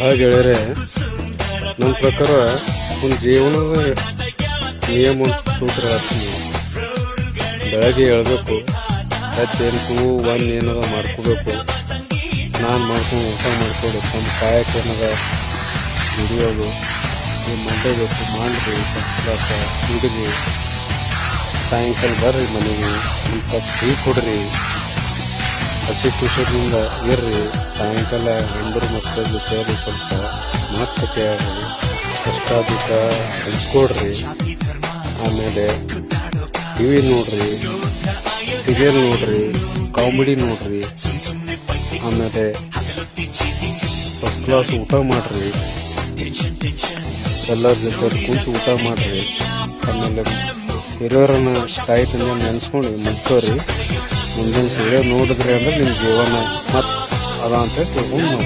ಹಾಗೆ ಹೇಳಿದ್ರೆ ನನ್ನ ಪ್ರಕಾರ ಒಂದು ಜೀವನದ ನಿಯಮ ಸೂತ್ರ ಹಾಕ್ತೀನಿ ಬೆಳಗ್ಗೆ ಹೇಳಬೇಕು ಏನು ಒಂದು ಏನದ ಮಾಡ್ಕೋಬೇಕು. ಸ್ನಾನ ಮಾಡ್ಕೊಂಡು ಊಟ ಮಾಡ್ಕೋಬೇಕು ನಮ್ಮ ಕಾಯಕ ಏನದ ದುಡಿಯೋದು ಮಾಡಬೇಕು ಮಾಡಿರಿ ಫಸ್ಟ್ ಕ್ಲಾಸ ಸಾಯಂಕಾಲ ಬರ್ರಿ ಮನೆಗೆ, ಒಂದು ಕಪ್ ಟೀ ಕೊಡ್ರಿ. ಹಸಿ ಖುಷಿಯಿಂದ ಇರ್ರಿ. ಸಾಯಂಕಾಲ ಹೆಂಡರು ಮಕ್ಕಳ ಜೊತೆಯಲ್ಲಿ ಸ್ವಲ್ಪ ಮಾತುಕತೆ ಆಗಲಿ ಕಷ್ಟ ದುಃಖ ಹಂಚ್ಕೊಡ್ರಿ. ಆಮೇಲೆ ಟಿ ವಿ ನೋಡ್ರಿ ಸೀರಿಯಲ್ ನೋಡ್ರಿ ಕಾಮಿಡಿ ನೋಡ್ರಿ. ಆಮೇಲೆ ಫಸ್ಟ್ ಕ್ಲಾಸ್ ಊಟ ಮಾಡ್ರಿ. ಎಲ್ಲರ ಜೊತೆ ಕೂತು ಊಟ ಮಾಡ್ರಿ. ಆಮೇಲೆ ಹಿರಿಯರನ್ನ ತಾಯಿ ತಂದೆ ನೆನೆಸ್ಕೊಂಡು ಮುಗ್ಕೋರಿ ಮುಂದಿನ ಸೀರೆ ನೋಡಿದ್ರಿ ಅಂದ್ರೆ ನಿಮ್ಮ ಜೀವನ ಮತ್ತೆ ಅದ ಅಂತ ತಿಳ್ಕೊಂಡು